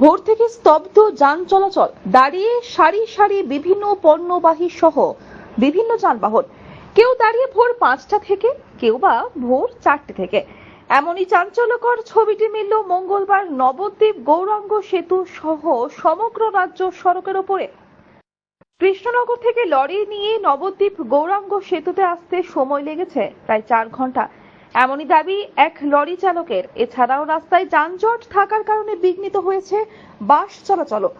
ভোর থেকে স্তব্ধ যান চলাচল। দাঁড়িয়ে সারি সারি বিভিন্ন পণ্যবাহী সহ বিভিন্ন যানবাহন। কেউ দাঁড়িয়ে ভোর পাঁচটা থেকে, কেউ বা ভোর চারটে থেকে। এমনই চাঞ্চল্যকর ছবিটি মিলল মঙ্গলবার নবদ্বীপ গৌরাঙ্গ সেতু সহ সমগ্র রাজ্য সড়কের ওপরে। কৃষ্ণনগর থেকে লরি নিয়ে নবদ্বীপ গৌরাঙ্গ সেতুতে আসতে সময় লেগেছে প্রায় চার ঘণ্টা। এমনই দাবি এক লরি চালকের। এছাড়াও রাস্তায় যানজট থাকার কারণে বিঘ্নিত হয়েছে বাস চলাচলও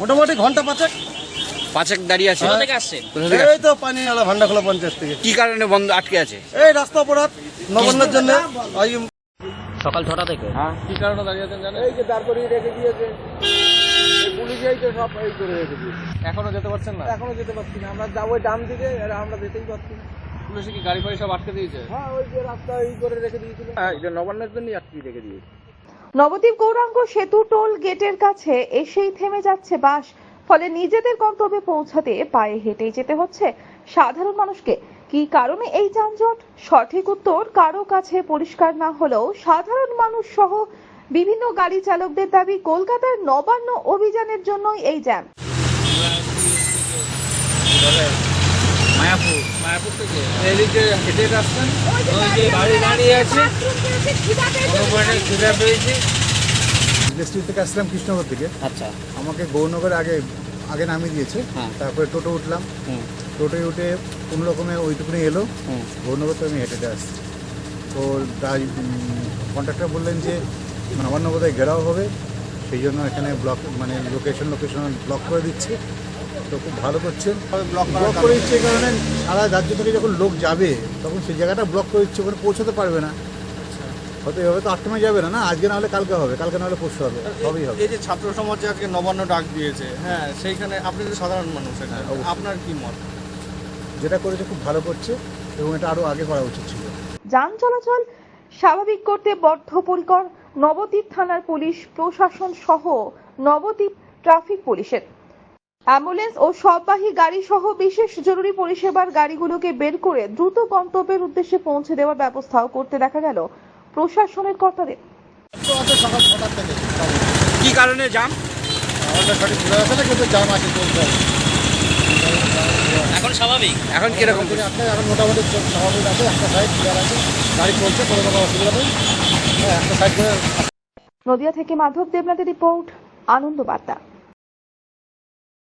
মোটামুটি ঘণ্টা পাঁচেক। পাঁচেক দাঁড়িয়ে আছে। কোথা থেকে আসছেন? আসছেন এই তো পানি আলা ভান্ডা খোলা পঞ্চায়েত থেকে। কি কারণে বন্ধ আটকে আছে? এই রাস্তা অপরাধ নবান্নের জন্য। সকাল ছটা থেকে। হ্যাঁ। কি কারণে দাঁড়িয়ে আছেন জানেন? এই যে দাঁড় করিয়ে রেখে দিয়েছে। পুলিশই তো সব এই করে রেখে দিয়েছে। এখনও যেতে পারছেন না? এখনও যেতে পারছি না। আমরা যাব ডান দিকে আর আমরা যেতেই পারছি না। পুলিশে কি গাড়ি ফাড়ি সব আটকে দিয়েছে? হ্যাঁ ওই যে রাস্তা এই করে রেখে দিয়েছিল। হ্যাঁ এটা নবান্নের জন্যই আটকে রেখে দিয়েছে। নবদ্বীপ গৌরাঙ্গ সেতু টোল গেটের কাছে এসেই থেমে যাচ্ছে বাস। ফলে নিজেদের গন্তব্যে পৌঁছাতে পায়ে হেঁটেই যেতে হচ্ছে। সাধারণ মানুষকে কি কারণে এই যানজট? সঠিক উত্তর কারও কাছে পরিষ্কার না হলেও সাধারণ মানুষ সহ বিভিন্ন গাড়ি চালকদের দাবি কলকাতার নবান্ন অভিযানের জন্যই এই জ্যাম মায়াপুর মায়াপুর থেকে। এদিকে হেঁটে হেঁটে আসছেন ওই যে গাড়ি দাঁড়িয়ে আছে। কোনো খিদা পেয়েছে। ইন্ডাস্ট্রি থেকে আসলাম কৃষ্ণনগর থেকে। আচ্ছা। আমাকে গৌরনগরে আগে আগে নামিয়ে দিয়েছে। হ্যাঁ। তারপরে টোটো উঠলাম। টোটোয় উঠে কোনো রকমে ওইটুকুনি এলো। গৌরনগর থেকে আমি হেঁটে আসছি। তো কন্ট্রাক্টর বললেন যে নবান্ন বোধহয় ঘেরাও হবে। সেই জন্য এখানে ব্লক মানে লোকেশন লোকেশন ব্লক করে দিচ্ছে। তো খুব ভালো করছে। ব্লক করে দিচ্ছে কারণে সারা রাজ্য থেকে যখন লোক যাবে তখন সেই জায়গাটা ব্লক করে দিচ্ছে ওখানে পৌঁছতে পারবে না। হয়তো এভাবে তো আটটা যাবে না না? আজকে না হলে কালকে হবে কালকে না হলে পরশু হবে সবই হবে। এই যে ছাত্র সমাজ যে আজকে নবান্ন ডাক দিয়েছে হ্যাঁ সেইখানে আপনি তো সাধারণ মানুষ এখানে আপনার কি মত? যেটা করেছে খুব ভালো করছে এবং এটা আরও আগে করা উচিত ছিল। যান চলাচল স্বাভাবিক করতে বদ্ধপরিকর নবদ্বীপ থানার পুলিশ প্রশাসন সহ নবদ্বীপ ট্রাফিক পুলিশের। অ্যাম্বুলেন্স ও সববাহী গাড়ি সহ বিশেষ জরুরি পরিষেবার গাড়িগুলোকে বের করে দ্রুত গন্তব্যের উদ্দেশ্যে পৌঁছে দেওয়ার ব্যবস্থাও করতে দেখা গেল প্রশাসনের কর্তাদের। সকাল থেকে কি কারণে জাম সঠিক না কিন্তু জাম আছে এখন স্বাভাবিক। এখন কীরকম? এখন এখন মোটামুটি স্বাভাবিক আছে একটা সাইড ক্লিয়ার আছে গাড়ি চলছে কোনো রকম অসুবিধা নেই একটা সাইড নদিয়া থেকে মাধব দেবনাথের রিপোর্ট আনন্দ বার্তা